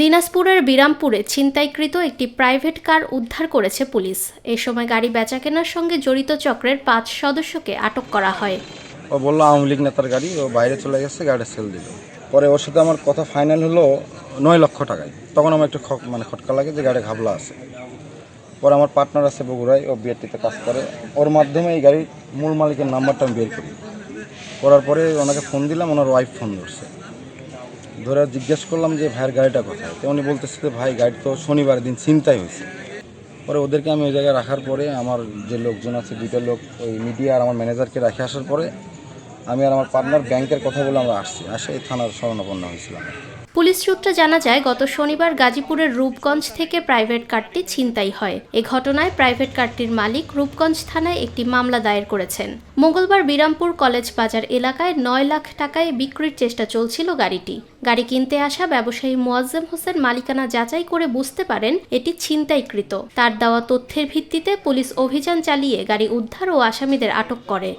দিনাজপুরের বিরামপুরে ছিনতাইকৃত একটি private car উদ্ধার করেছে পুলিশ। এ সময় গাড়ি বেচাকেনার সঙ্গে জড়িত চক্রের পাঁচ সদস্যকে আটক করা হয়। ও বলল আওয়ামী লীগ নেতার গাড়ি ও বাইরে চলে গেছে গাড়ি সেল দিল। পরে ওর সাথে আমার কথা ফাইনাল হলো নয় লক্ষ টাকায়। তখন আমার একটু খক মানে খটকা লাগে যে গাড়ি ঘাবলা আছে। পরে আমার পার্টনার আছে বগুড়ায় ও বিআরটিতে কাজ করে। ওর মাধ্যমে এই গাড়ির মূল মালিকের নাম্বারটা আমি বের করি। করার পরে ওনাকে ফোন দিলাম ওনার ওয়াইফ ফোন ধরছে। ধরে জিজ্ঞেস করলাম যে ভাইয়ের গাড়িটা কোথায়? তো উনি বলতেছে যে, ভাই, গাড়ি তো শনিবার দিন ছিনতাই হয়েছে। পরে ওদেরকে আমি ওই জায়গায় রাখার পরে আমার যে লোকজন আছে, দুইটা লোক, ওই মিডিয়া আর আমার ম্যানেজারকে রাখে আসার পরে আমি আর আমার পার্টনার ব্যাংকের কথা বলে আমরা আসছি। আসে থানার শরণাপন্ন হয়েছিলাম। পুলিশ সূত্রে জানা যায়, গত শনিবার গাজীপুরের রূপগঞ্জ থেকে প্রাইভেট কারটি ছিনতাই হয়। এ ঘটনায় প্রাইভেট কারটির মালিক রূপগঞ্জ থানায় একটি মামলা দায়ের করেছেন। মঙ্গলবার বিরামপুর কলেজ বাজার এলাকায় নয় লাখ টাকায় বিক্রির চেষ্টা চলছিল গাড়িটি। গাড়ি কিনতে আসা ব্যবসায়ী মোয়াজ্জেম হোসেন মালিকানা যাচাই করে বুঝতে পারেন, এটি ছিনতাইকৃত। তার দেওয়া তথ্যের ভিত্তিতে পুলিশ অভিযান চালিয়ে গাড়ি উদ্ধার ও আসামিদের আটক করে।